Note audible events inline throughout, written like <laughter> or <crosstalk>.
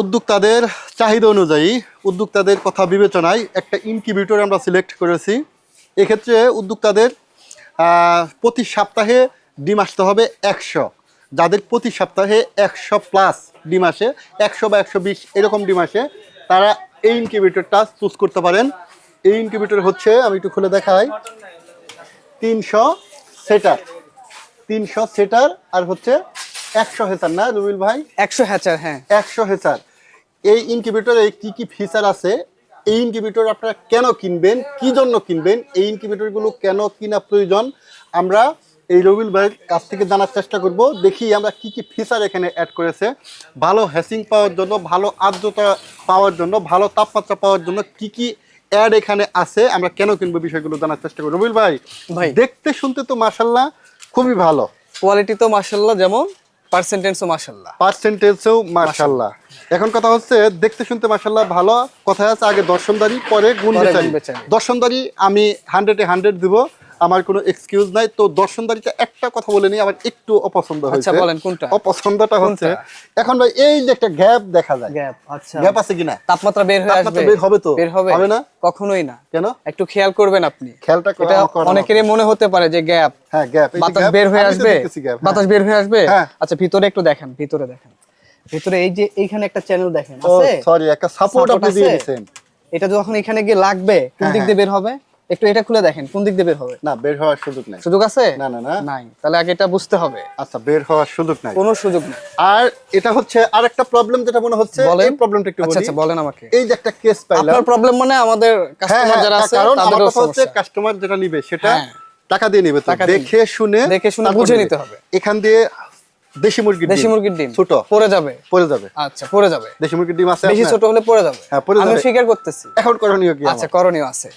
উদ্যোক্তাদের চাহিদা অনুযায়ী উদ্যোক্তাদের কথা বিবেচনায় একটা ইনকিউবেটর আমরা সিলেক্ট করেছি। এক্ষেত্রে উদ্যোক্তাদের প্রতি সপ্তাহে ডিম আসতে হবে একশো। যাদের প্রতি সপ্তাহে একশো প্লাস ডিম আসে, একশো বা একশো বিশ এরকম ডিম আসে, তারা এই ইনকিউবেটরটা চুজ করতে পারেন। এই ইনকিউবেটর হচ্ছে, আমি একটু খুলে দেখাই, তিনশো সেটার তিনশো সেটার আর হচ্ছে একশো হেসার না রুবিল ভাই? একশো হ্যাচার হ্যাঁ। একশো হেসার এই ইনকিউবেটরে কি কি ফিচার আছে? এই ইনকিউবেটর আপনারা কেন কিনবেন? কি জন্য কিনবেন? এই ইনকিউবেটরগুলো কেন কিনা প্রয়োজন? আমরা এই রবিল ভাইয়ের কাছ থেকে জানার চেষ্টা করব। দেখি আমরা কি কি ফিচার এখানে অ্যাড করেছে। ভালো হ্যাসিং পাওয়ার জন্য ভালো আর্দ্রতা পাওয়ার জন্য ভালো তাপমাত্রা পাওয়ার জন্য কি কি অ্যাড এখানে আছে? আমরা কেন কিনবো বিষয়গুলো জানার চেষ্টা করব। রবিল ভাই ভাই। দেখতে শুনতে তো মাসাল্লাহ খুবই ভালো। কোয়ালিটি তো মার্শাল্লাহ যেমন। পার্সেন্টেজও মার্শাল্লাহ পার্সেন্টেজও এখন কথা হচ্ছে দেখতে শুনতে মার্শাল্লাহ ভালো। কথা আছে আগে দর্শনদারি পরে গুণ পরে বিচারি। গুণ দর্শনদারি আমি হান্ড্রেডে হান্ড্রেড দিব। আমার কোনো এক্সকিউজ নাই। তো দর্শনদারিটা একটা কথা বলে নিই আমার একটু অপছন্দ হয়েছে। আচ্ছা, বলেন কোনটা? অপছন্দটা হচ্ছে এখন ভাই এই যে একটা গ্যাপ দেখা যায়। গ্যাপ আচ্ছা। গ্যাপ আছে কিনা? তাপমাত্রা বের হয়ে আসবে। বের হবে তো? বের হবে। হবে না? কখনোই না। কেন? একটু খেয়াল করবেন আপনি। খেয়ালটা করা- এটা অনেকেরই মনে হতে পারে যে গ্যাপ। হ্যাঁ গ্যাপ। বাতাস বের হয়ে আসবে? বাতাস বের হয়ে আসবে? হ্যাঁ। আচ্ছা ভিতরে একটু দেখেন ভিতরে দেখেন। ভিতরে এই যে এইখানে একটা চ্যানেল দেখেন আছে? সরি একটা সাপোর্ট আপনি দিয়ে? দিয়েছেন। এটা যখন এখানে গিয়ে লাগবে কোন হ্যাঁ, দিক হ্যাঁ। দিয়ে বের হবে? একটু এটা খুলে দেখেন কোন দিক দিয়ে বের হবে? না বের হওয়ার সুযোগ নাই। সুযোগ আছে? না, না, না। নাই। তাহলে আগে এটা বুঝতে হবে। আচ্ছা বের হওয়ার সুযোগ নাই। কোনো সুযোগ নেই। আর এটা হচ্ছে আরেকটা প্রবলেম যেটা মনে হচ্ছে এই প্রবলেমটা একটু আচ্ছা বলি। আচ্ছা বলেন আমাকে। এই যে একটা কেস পাইলাম। আপনার প্রবলেম মানে আমাদের হ্যাঁ কাস্টমার হ্যাঁ যারা আছে কারণ আমার কথা হচ্ছে কাস্টমার যেটা নিবে সেটা হ্যাঁ। টাকা দিয়ে নিবে দেখে শুনে দেখে শুনে বুঝে নিতে হবে। এখান দিয়ে দেশি মুরগির দেশি মুরগির ডিম। ছোট। পড়ে যাবে। পড়ে যাবে। আচ্ছা পড়ে যাবে। দেশি মুরগির ডিম আছে বেশি ছোট হলে পড়ে যাবে। হ্যাঁ, পড়ে যাবে। আমি। স্বীকার করতেছি। এখন করণীয় কি আচ্ছা করণীয় আছে।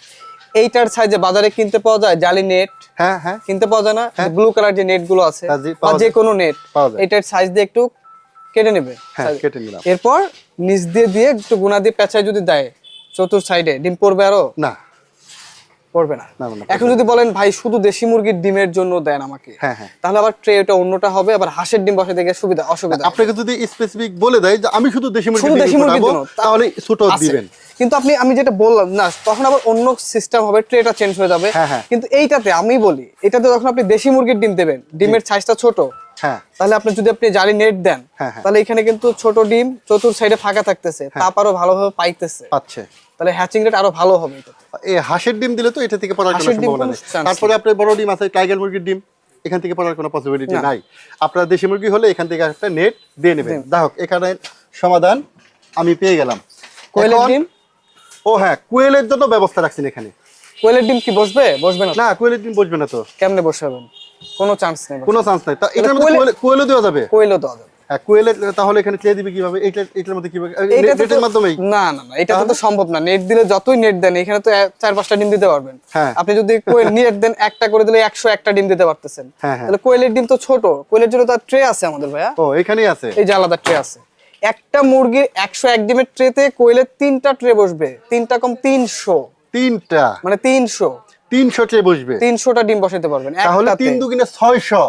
এইটার সাইজে বাজারে কিনতে পাওয়া যায় জালি নেট হ্যাঁ হ্যাঁ। কিনতে পাওয়া যায় না ব্লু কালার যে নেটগুলো আছে হ্যাঁ, বা যে কোনো নেট এটার সাইজ দিয়ে একটু কেটে নেবে। হ্যাঁ, কেটে নিলাম। এরপর নিচ দিয়ে দিয়ে একটু গুনা দিয়ে পেঁচায় যদি দেয় চতুর সাইডে ডিম পড়বে আরও? না। পড়বে না। এখন যদি বলেন ভাই শুধু দেশি মুরগির ডিমের জন্য দেন আমাকে হ্যাঁ, হ্যাঁ। তাহলে আবার ট্রে অন্যটা হবে আবার হাঁসের ডিম বসে দেখে সুবিধা অসুবিধা। আপনাকে যদি স্পেসিফিক বলে দেয় যে আমি শুধু দেশি শুধু মুরগির দেশি ডিম মুরগির জন্য তাহলে ছোট দিবেন। কিন্তু আপনি আমি যেটা বললাম না তখন আবার অন্য সিস্টেম হবে ট্রেটা চেঞ্জ হয়ে যাবে। হ্যাঁ। কিন্তু এইটাতে আমি বলি এটাতে যখন আপনি দেশি মুরগির ডিম দেবেন ডিমের সাইজটা ছোট হ্যাঁ। তাহলে আপনি যদি আপনি জালি নেট দেন। তাহলে এখানে কিন্তু ছোট ডিম চতুর সাইডে ফাঁকা থাকতেছে তাপ আরও ভালোভাবে পাইতেছে। পাচ্ছে। তাহলে হ্যাচিং রেট আরও ভালো হবে এই হাঁসের ডিম দিলে তো এটা থেকে পড়ার কোনো সম্ভাবনা নেই। তারপরে আপনার বড় ডিম আছে টাইগার মুরগির ডিম এখান থেকে পড়ার কোনো পসিবিলিটি নাই। আপনার দেশি মুরগি হলে এখান থেকে একটা নেট দিয়ে নেবেন। যাই এখানে সমাধান আমি পেয়ে গেলাম। কোয়েলের ডিম? ও হ্যাঁ কোয়েলের জন্য ব্যবস্থা রাখছেন এখানে। কোয়েলের ডিম কি বসবে? বসবে না না কোয়েলের ডিম বসবে না তো। কেমনে বসাবেন? কোনো চান্স নেই কোনো চান্স নাই। কোয়েলে- কোয়েলও দেওয়া যাবে? কোয়েলও দেওয়া যাবে। হ্যাঁ কোয়েলের তাহলে এখানে দিবে কীভাবে? এইটার এটার মধ্যে কীভাবে? নেটের মাধ্যমেই? না না না এটা তো সম্ভব না। নেট দিলে যতই নেট দেন এখানে তো চার পাঁচটা ডিম দিতে পারবেন। হ্যাঁ। আপনি যদি কোয়েল নেট দেন একটা করে দিলে একশো একটা ডিম দিতে পারতেছেন। হ্যাঁ। তাহলে কোয়েলের ডিম তো ছোট। কোয়েলের জন্য তার ট্রে আছে আমাদের ভাইয়া। ও এখানেই আছে? এই যে আলাদা ট্রে আছে। একটা মুরগির একশো এক ডিমের ট্রেতে কোয়েলের তিনটা ট্রে বসবে। তিনটা কম তিনশো। তিনটা? মানে তিনশো। তিনশো ট্রে বসবে? তিনশোটা ডিম বসাতে পারবেন। তাহলে। তিন দুগুণে ছয়শো।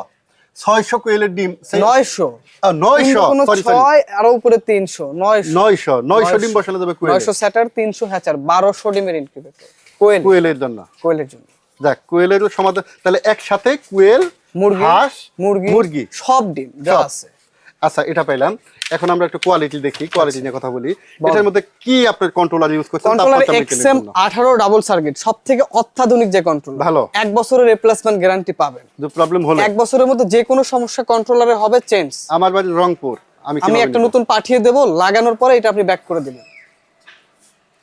ছয়শো কোয়েলের ডিম নয়শো। নয়শো। ছয় আরও উপরে তিনশো নয়শো। নয়শো নয়শো ডিম বসানো যাবে নয়শো স্যাটার তিনশো হ্যাচার বারোশো ডিমের ইনকিউবেটর কোয়েল। কোয়েলের জন্য। কোয়েলের জন্য। দেখ কোয়েলের সমাধান তাহলে একসাথে কোয়েল মুরগি হাঁস মুরগি মুরগি। সব ডিম যা আছে। আচ্ছা এটা পাইলাম। এখন আমরা একটু কোয়ালিটি দেখি কোয়ালিটি নিয়ে কথা বলি। এটার মধ্যে কি আপনার কন্ট্রোলার ইউজ করছেন? কন্ট্রোলার এক্সএম জন্য? আঠারো ডাবল সার্কিট সব থেকে অত্যাধুনিক যে কন্ট্রোল ভালো। এক বছরের রিপ্লেসমেন্ট গ্যারান্টি পাবেন। যে প্রবলেম হলো এক বছরের মধ্যে যে কোনো সমস্যা কন্ট্রোলারে হবে চেঞ্জ আমার বাড়ি রংপুর আমি আমি একটা নতুন পাঠিয়ে দেবো লাগানোর পরে এটা আপনি ব্যাক করে দিবেন।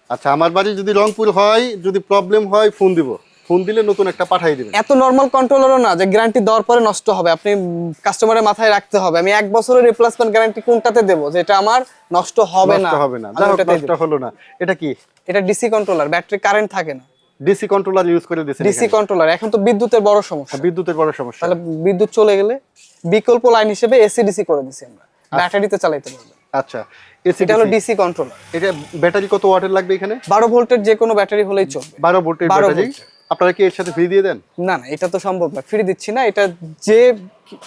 আচ্ছা আমার বাড়ি যদি রংপুর হয় যদি প্রবলেম হয় ফোন দিব। ফোন দিলে নতুন একটা পাঠিয়ে দিবেন। এত নর্মাল কন্ট্রোলারও না যে গ্যারান্টি দেওয়ার পরে নষ্ট হবে। আপনি কাস্টমারের মাথায় রাখতে হবে। আমি এক বছরের রিপ্লেসমেন্ট গ্যারান্টি কোনটাতে দেবো? যেটা আমার নষ্ট হবে না। হবে না। নষ্ট হলো না। এটা কি? এটা ডিসি কন্ট্রোলার ব্যাটারি কারেন্ট থাকে না। ডিসি কন্ট্রোলার ইউজ করে দিয়েছেন ডিসি কন্ট্রোলার এখন তো বিদ্যুতের বড় সমস্যা। বিদ্যুতের বড় সমস্যা। তাহলে বিদ্যুৎ চলে গেলে বিকল্প লাইন হিসেবে এসি ডিসি করে দিছি আমরা। ব্যাটারিতে চালাইতে পারবেন আচ্ছা। এটা হলো ডিসি কন্ট্রোলার এটা ব্যাটারি কত ওয়াটের লাগবে এখানে? বারো ভোল্টের যে কোনো ব্যাটারি হলেই চলবে। বারো ভোল্টের 12 ব্যাটারি। আপনারা কি এর সাথে ফ্রি দিয়ে দেন? না না এটা তো সম্ভব না। ফ্রি দিচ্ছি না। এটা যে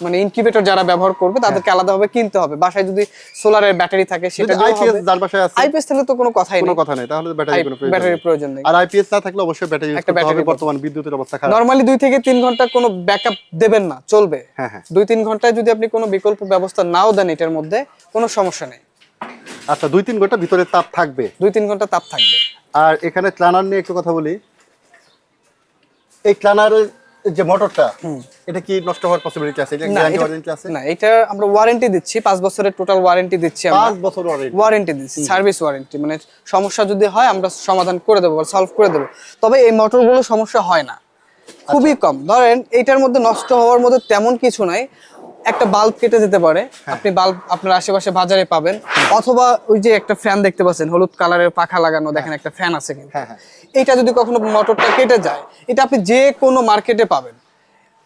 মানে ইনকিউবেটর যারা ব্যবহার করবে তাদেরকে আলাদাভাবে কিনতে হবে। বাসায় যদি সোলারের ব্যাটারি থাকে সেটা আইপিএস যার বাসায় আছে আইপিএস থাকলে তো কোনো কথাই নেই। কোনো কথা নেই তাহলে ব্যাটারি কোনো প্রয়োজন ব্যাটারির। প্রয়োজন নেই। আর আইপিএস না থাকলে অবশ্যই ব্যাটারি একটা battery বর্তমান বিদ্যুতের অবস্থা খারাপ। নরমালি দুই থেকে তিন ঘণ্টা কোনো ব্যাকআপ দেবেন না চলবে। হ্যাঁ হ্যাঁ। দুই তিন ঘন্টায় যদি আপনি কোনো বিকল্প ব্যবস্থা নাও দেন এটার মধ্যে কোনো সমস্যা নেই। আচ্ছা দুই তিন ঘণ্টা ভিতরে তাপ থাকবে। দুই তিন ঘণ্টা তাপ থাকবে। আর এখানে ক্লানার নিয়ে একটু কথা বলি। এই ক্লানারের যে মোটরটা এটা কি নষ্ট হওয়ার পসিবিলিটি আছে? এটা গ্যারান্টি ওয়ারেন্টি আছে? না এটা আমরা ওয়ারেন্টি দিচ্ছি। পাঁচ বছরের টোটাল ওয়ারেন্টি দিচ্ছি আমরা। বছর ওয়ারেন্টি ওয়ারেন্টি দিচ্ছি সার্ভিস ওয়ারেন্টি মানে সমস্যা যদি হয় আমরা সমাধান করে দেবো সলভ করে দেবো। তবে এই মোটরগুলো সমস্যা হয় না। খুবই আচ্ছা। কম। ধরেন এটার মধ্যে নষ্ট হওয়ার মধ্যে তেমন কিছু নাই। একটা বাল্ব কেটে যেতে পারে। হ্যাঁ। আপনি বাল্ব আপনার আশেপাশে বাজারে পাবেন। অথবা ওই যে একটা ফ্যান দেখতে পাচ্ছেন হলুদ কালারের পাখা লাগানো দেখেন একটা ফ্যান আছে কিন্তু। হ্যাঁ হ্যাঁ। এটা যদি কখনো মোটরটা কেটে যায় এটা আপনি যে কোনো মার্কেটে পাবেন।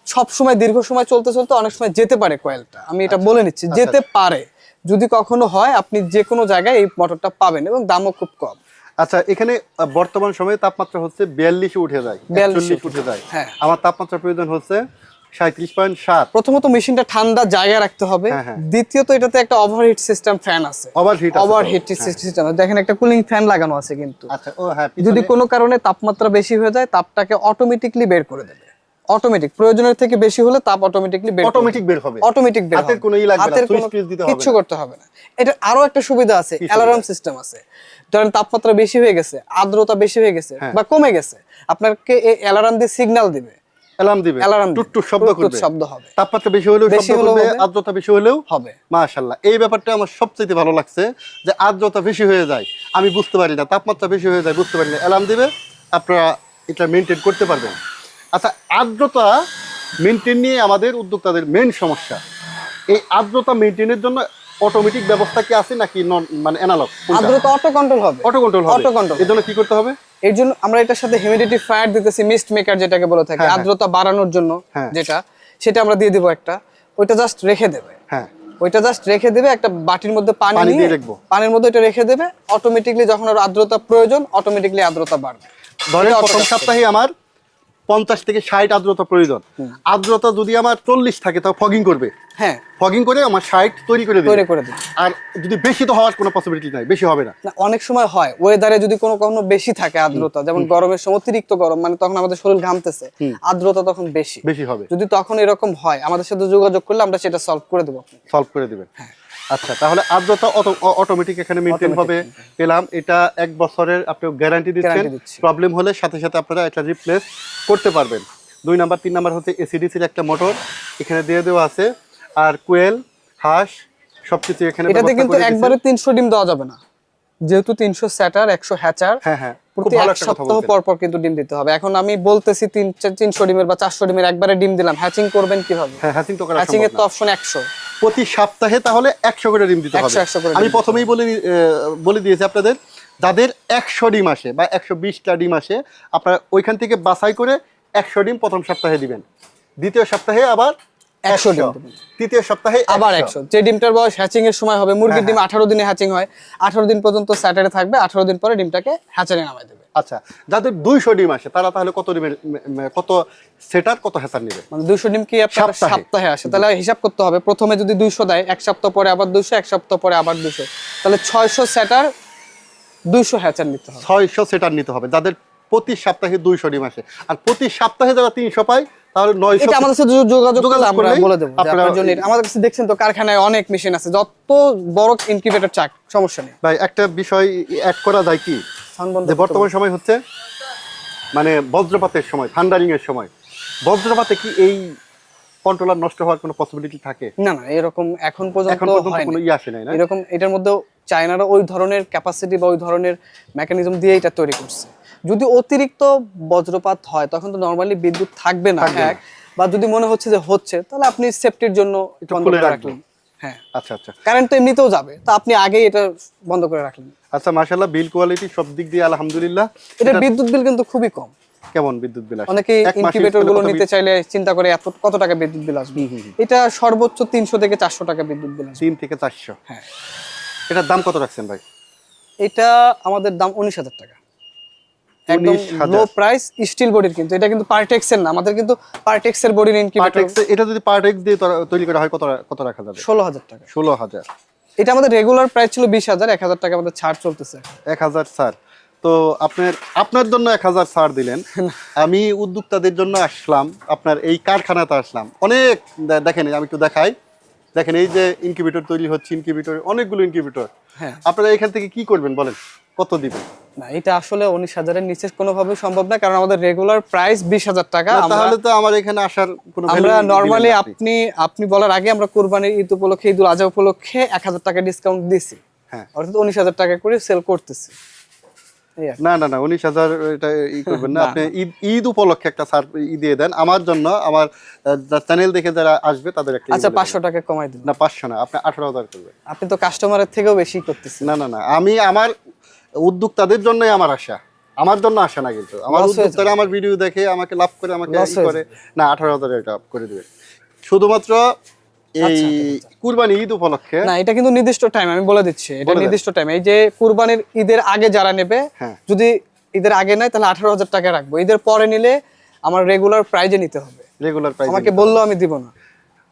সব সময় দীর্ঘ সময় চলতে চলতে অনেক সময় যেতে পারে কয়েলটা আমি এটা বলে নিচ্ছি যেতে পারে। যদি কখনো হয় আপনি যে কোনো জায়গায় এই মোটরটা পাবেন এবং দামও খুব কম। আচ্ছা এখানে বর্তমান সময়ে তাপমাত্রা হচ্ছে বিয়াল্লিশে উঠে যায় 42 একচল্লিশ উঠে যায় হ্যাঁ। আমার তাপমাত্রা প্রয়োজন হচ্ছে সাঁত্রিশ পয়েন্ট সাত। প্রথমত মেশিনটা ঠান্ডা জায়গায় রাখতে হবে। হ্যাঁ, হ্যাঁ। দ্বিতীয়ত এটাতে একটা ওভারহিট সিস্টেম ফ্যান আছে। ওভারহিট ওভারহিট সিস্টেম দেখেন একটা কুলিং ফ্যান লাগানো আছে কিন্তু। আচ্ছা ও হ্যাঁ যদি কোনো কারণে তাপমাত্রা বেশি হয়ে যায় তাপটাকে অটোমেটিকলি বের করে দেবে। অটোমেটিক প্রয়োজনের থেকে বেশি হলে তাপ অটোমেটিকলি বের অটোমেটিক বের হবে। অটোমেটিক বের হাতের। কোনো ই লাগবে না, সুইচ দিতে হবে কিচ্ছু না। করতে হবে না। এটা আরও একটা সুবিধা আছে? অ্যালার্ম সিস্টেম আছে। ধরেন তাপমাত্রা বেশি হয়ে গেছে আর্দ্রতা বেশি হয়ে গেছে। বা কমে গেছে আপনাকে এই অ্যালার্ম দিয়ে সিগন্যাল দিবে। অ্যালার্ম দিবে অ্যালার্ম টুট শব্দ করবে। শব্দ হবে। তাপমাত্রা বেশি হলেও শব্দ করবে আর্দ্রতা বেশি হলেও হবে। মাশাল্লাহ এই ব্যাপারটা আমার সবচেয়ে ভালো লাগছে যে আর্দ্রতা বেশি হয়ে যায়। আমি বুঝতে পারি না তাপমাত্রা বেশি হয়ে যায় বুঝতে পারি না। অ্যালার্ম দিবে আপনারা এটা মেনটেন করতে পারবেন। আচ্ছা আর্দ্রতা মেনটেন নিয়ে আমাদের উদ্যোক্তাদের মেন সমস্যা। এই আর্দ্রতা মেনটেনের জন্য অটোমেটিক ব্যবস্থা কি আছে নাকি নন মানে অ্যানালগ আর্দ্রতা অটো কন্ট্রোল হবে। অটো কন্ট্রোল হবে। Auto control। এর জন্য কি করতে হবে? এর জন্য আমরা এটার সাথে হিউমিডিটি ফায়ার দিতেছি মিস্ট মেকার যেটাকে বলে থাকি হ্যাঁ, হ্যাঁ। আর্দ্রতা বাড়ানোর জন্য হ্যাঁ। যেটা সেটা আমরা দিয়ে দিব একটা। ওইটা জাস্ট রেখে দেবে। হ্যাঁ। ওইটা জাস্ট রেখে দেবে একটা বাটির মধ্যে পানি দিয়ে নিয়ে রাখব। পানির মধ্যে এটা রেখে দেবে। অটোমেটিকলি যখন ওর আর্দ্রতা প্রয়োজন অটোমেটিকলি আর্দ্রতা বাড়বে। ধরেন প্রথম সপ্তাহে আমার পঞ্চাশ থেকে ষাট আর্দ্রতা প্রয়োজন। আর্দ্রতা যদি আমার চল্লিশ থাকে তাও ফগিং করবে। হ্যাঁ। ফগিং করে আমার ষাট তৈরি করে তৈরি করে দেবে। আর যদি বেশি তো হওয়ার কোনো পসিবিলিটি নাই বেশি হবে না। না অনেক সময় হয় ওয়েদারে যদি কোনো কখনো বেশি থাকে আর্দ্রতা যেমন গরমের সময় অতিরিক্ত গরম মানে তখন আমাদের শরীর ঘামতেছে আর্দ্রতা তখন বেশি। বেশি হবে। যদি তখন এরকম হয় আমাদের সাথে যোগাযোগ করলে আমরা সেটা সলভ করে দেবো। সলভ করে দিবেন। হ্যাঁ। আচ্ছা তাহলে আর্দ্রতা অটোমেটিক এখানে মেনটেন হবে। পেলাম এটা এক বছরের আপনি গ্যারান্টি দিচ্ছেন। প্রবলেম হলে সাথে সাথে আপনারা এটা রিপ্লেস করতে পারবেন। দুই নাম্বার তিন নাম্বার হচ্ছে এসিডিসির একটা মোটর এখানে দিয়ে দেওয়া আছে। আর কোয়েল হাঁস সবকিছু এখানে এটাতে কিন্তু একবারে তিনশো ডিম দেওয়া যাবে না। যেহেতু তিনশো স্যাটার একশো হ্যাচার হ্যাঁ হ্যাঁ প্রতি এক সপ্তাহ পর পর কিন্তু ডিম দিতে হবে। এখন আমি বলতেছি তিন চার- তিনশো ডিমের বা চারশো ডিমের একবারে ডিম দিলাম। হ্যাচিং করবেন কীভাবে? হ্যাঁ হ্যাচিং তো করা হ্যাচিং এর তো অপশন একশো। প্রতি সপ্তাহে তাহলে একশো করে ডিম দিতে হবে। 100 করে আমি প্রথমেই বলে বলে দিয়েছি আপনাদের যাদের একশো ডিম আসে বা একশো বিশটা ডিম আসে আপনারা ওইখান থেকে বাছাই করে একশো ডিম প্রথম সপ্তাহে দিবেন। দ্বিতীয় সপ্তাহে আবার একশো ডিম তৃতীয় সপ্তাহে আবার একশো। যে ডিমটার বয়স হ্যাচিং এর সময় হবে মুরগির ডিম আঠারো দিনে হ্যাচিং হয়। আঠারো দিন পর্যন্ত স্যাটারে থাকবে আঠারো দিন পরে ডিমটাকে হ্যাচারে নামাই দেবে আচ্ছা যাদের দুইশো ডিম আসে তারা তাহলে কত ডিমের উম, কত সেটার কত হেসার নেবে? মানে দুইশো ডিম কি আপনার সপ্তাহে। আসে? তাহলে হিসাব করতে হবে প্রথমে যদি দুইশো দেয় এক সপ্তাহ পরে আবার দুইশো এক সপ্তাহ পরে আবার দুইশো। তাহলে ছয়শো স্যাটার দুইশো হ্যাচার নিতে হবে। ছয়শো সেটার নিতে হবে যাদের প্রতি সপ্তাহে দুইশো ডিম আসে। আর প্রতি সপ্তাহে যারা তিনশো পায় তাহলে নয়শো এটা আমাদের সাথে যোগাযোগ করলে আমরা বলে দেবো আপনার জন্য আমাদের কাছে দেখছেন তো কারখানায় অনেক মেশিন আছে যত বড় ইনকিউবেটর চাক সমস্যা নেই। ভাই একটা বিষয় অ্যাড করা যায় কি? যে বর্তমান সময় হচ্ছে মানে বজ্রপাতের সময় থান্ডারিং এর সময় বজ্রপাতে কি এই কন্ট্রোলার নষ্ট হওয়ার কোনো পসিবিলিটি থাকে? না না এরকম এখন পর্যন্ত কোনো ইয়ে আসে নাই না? এরকম এটার মধ্যে চায়নারা ওই ধরনের ক্যাপাসিটি বা ওই ধরনের মেকানিজম দিয়ে এটা তৈরি করছে। যদি অতিরিক্ত বজ্রপাত হয় তখন তো নর্মালি বিদ্যুৎ থাকবে না এক। বা যদি মনে হচ্ছে যে হচ্ছে তাহলে আপনি সেফটির জন্য। রাখলেন। হ্যাঁ। আচ্ছা আচ্ছা। কারেন্ট তো এমনিতেও যাবে তো আপনি আগেই এটা বন্ধ করে রাখলেন। আচ্ছা মাশাল্লাহ বিল কোয়ালিটি সব দিক দিয়ে আলহামদুলিল্লাহ। এটা বিদ্যুৎ বিল কিন্তু খুবই কম। কেমন বিদ্যুৎ বিল আসে? অনেকে ইনকিউবেটরগুলো নিতে চাইলে চিন্তা করে এত কত টাকা বিদ্যুৎ বিল আসবে। এটা সর্বোচ্চ তিনশো থেকে চারশো টাকা বিদ্যুৎ বিল আসবে। তিন থেকে চারশো। হ্যাঁ। এটার দাম কত রাখছেন ভাই? এটা আমাদের দাম উনিশ হাজার টাকা। একদম লো প্রাইস স্টিল বডির কিন্তু। এটা কিন্তু পার্টেক্সের না। আমাদের কিন্তু পার্টেক্সের বডির ইনকিউবেটর এটা যদি পার্টেক্স দিয়ে তৈরি- তৈরি করা হয় কত কত রাখা যাবে? ষোলো হাজার টাকা। ষোলো হাজার। এটা আমাদের রেগুলার প্রাইস ছিল বিশ হাজার। টাকা আমাদের ছাড় চলতেছে এক হাজার তো আপনার আপনার জন্য এক হাজার ছাড় দিলেন। <laughs> আমি উদ্যোক্তাদের জন্য আসলাম। আপনার এই কারখানাতে আসলাম। অনেক দেখেন আমি একটু দেখাই। দেখেন এই যে ইনকিউবেটর তৈরি হচ্ছে ইনকিউবেটর অনেকগুলো ইনকিউবেটর হ্যাঁ। আপনারা এখান থেকে কি করবেন বলেন? কত দিবেন? না এটা আসলে উনিশ হাজারের নিচে কোনোভাবে সম্ভব না কারণ আমাদের রেগুলার প্রাইস বিশ হাজার টাকা। তাহলে তো আমার এখানে আসার আমরা নর্মালি আপনি। আপনি বলার আগে আমরা কোরবানির ঈদ উপলক্ষে ঈদুল আজহা উপলক্ষে এক হাজার টাকা ডিসকাউন্ট দিছি। হ্যাঁ। অর্থাৎ উনিশ হাজার টাকা করে সেল করতেছি। না না না উনিশ হাজার এটা ই করবেন না। না, আপনি ঈদ ঈদ উপলক্ষে একটা সার ই দিয়ে দেন। আমার জন্য আমার চ্যানেল দেখে যারা আসবে তাদের একটা আচ্ছা পাঁচশো টাকা কমাই দিন। না পাঁচশো না আপনি আঠারো হাজার করবেন। আপনি তো কাস্টমারের থেকেও বেশি করতেছেন। না না না আমি আমার উদ্যোক্তাদের জন্যই আমার আশা। আমার জন্য আসে না কিন্তু। আমার উদ্যোক্তারা আমার ভিডিও দেখে আমাকে লাভ করে আমাকে করে। না আঠারো হাজার এটা করে দিবে। শুধুমাত্র এই আচ্ছা, কুরবানি ঈদ উপলক্ষে না এটা কিন্তু নির্দিষ্ট টাইম আমি বলে দিচ্ছি। এটা নির্দিষ্ট টাইম এই যে কুরবানির ঈদের আগে যারা নেবে হ্যাঁ। যদি ঈদের আগে নেয় তাহলে আঠারো হাজার টাকা রাখব। ঈদের পরে নিলে আমার রেগুলার প্রাইজে নিতে হবে। রেগুলার প্রাইস আমাকে বলল আমি দিব না।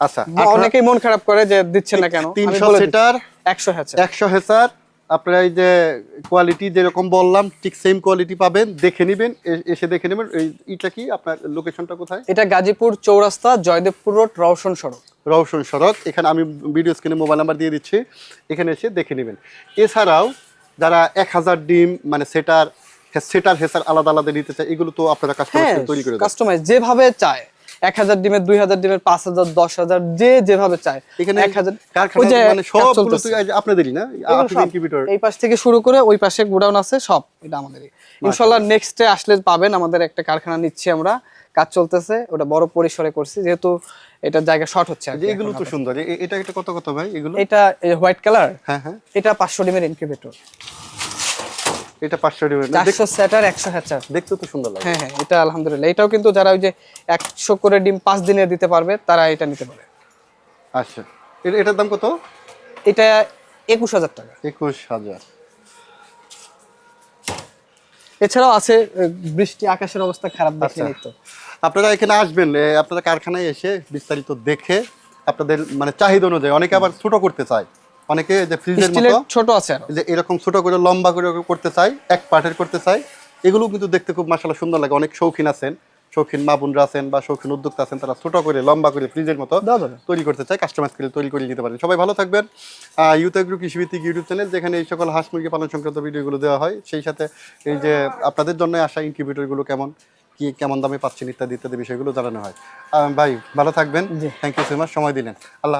আচ্ছা অনেকেই মন খারাপ করে যে দিচ্ছে না কেন? তিনশো। সিটার একশো হ্যাঁ একশো হেসার আপনারা এই যে কোয়ালিটি যেরকম বললাম ঠিক সেম কোয়ালিটি পাবেন দেখে নেবেন এসে দেখে নেবেন। এই এটা কি? আপনার লোকেশনটা কোথায়? এটা গাজীপুর চৌরাস্তা জয়দেবপুর রোড রওশন সড়ক। রওশন সড়ক। এখানে আমি ভিডিও স্ক্রিনে মোবাইল নাম্বার দিয়ে দিচ্ছি। এখানে এসে দেখে নেবেন। এছাড়াও যারা এক হাজার ডিম মানে সেটার সেটার হেসার আলাদা আলাদা নিতে চায় এগুলো তো আপনারা হ্যাঁ কাস্টমার তৈরি করে কাস্টমাইজ যেভাবে চায়। এক হাজার ডিমের দুই হাজার ডিমের পাঁচ হাজার দশ হাজার যে যেভাবে চায়। এখানে এক হাজার কারখানা মানে আপনাদেরই না? এই পাশ থেকে শুরু করে ওই পাশে গোডাউন আছে সব এটা আমাদেরই। ইনশাল্লাহ নেক্সটে আসলে পাবেন আমাদের একটা কারখানা নিচ্ছি আমরা। কাজ চলতেছে ওটা বড় পরিসরে করছি যেহেতু এটা জায়গা শর্ট হচ্ছে আর এগুলো তো সুন্দর। এটা এটা কত কত ভাই এগুলো? এটা হোয়াইট কালার হ্যাঁ হ্যাঁ। এটা পাঁচশো ডিমের ইনকিউবেটর এটা পাঁচশো ডিমের চারশো স্যাটার একশো হ্যাচার দেখতে তো সুন্দর লাগে। হ্যাঁ হ্যাঁ এটা আলহামদুলিল্লাহ। এটাও কিন্তু যারা ওই যে একশো করে ডিম পাঁচ দিনে দিতে পারবে তারা এটা নিতে পারে। আচ্ছা। এটার দাম কত? এটা একুশ হাজার টাকা। একুশ হাজার। এছাড়াও আছে বৃষ্টি আকাশের অবস্থা খারাপ দেখে আচ্ছা। নিত আপনারা এখানে আসবেন আপনারা কারখানায় এসে বিস্তারিত দেখে আপনাদের মানে চাহিদা অনুযায়ী অনেকে আবার ছোট করতে চায়। অনেকে যে ফ্রিজের মতো ছোট আছে যে এরকম ছোট করে লম্বা করে করতে চাই এক পার্টের করতে চাই এগুলো কিন্তু দেখতে খুব মাসাল্লাহ সুন্দর লাগে। অনেক শৌখিন আছেন শৌখিন মা বোনরা আছেন বা শৌখিন উদ্যোক্তা আছেন তারা ছোট করে লম্বা করে ফ্রিজের মতো তৈরি করতে চাই কাস্টমাইজ করে তৈরি করে দিতে পারেন। সবাই ভালো থাকবেন। ইউথ এগ্রো কৃষিভিত্তিক ইউটিউব চ্যানেল যেখানে এই সকল হাঁস মুরগি পালন সংক্রান্ত ভিডিওগুলো দেওয়া হয় সেই সাথে এই যে আপনাদের জন্য আসা ইনকিউবেটরগুলো কেমন কি কেমন দামে পাচ্ছেন ইত্যাদি ইত্যাদি বিষয়গুলো জানানো হয়। ভাই ভালো থাকবেন। থ্যাংক ইউ সো মাচ সময় দিলেন। আল্লাহ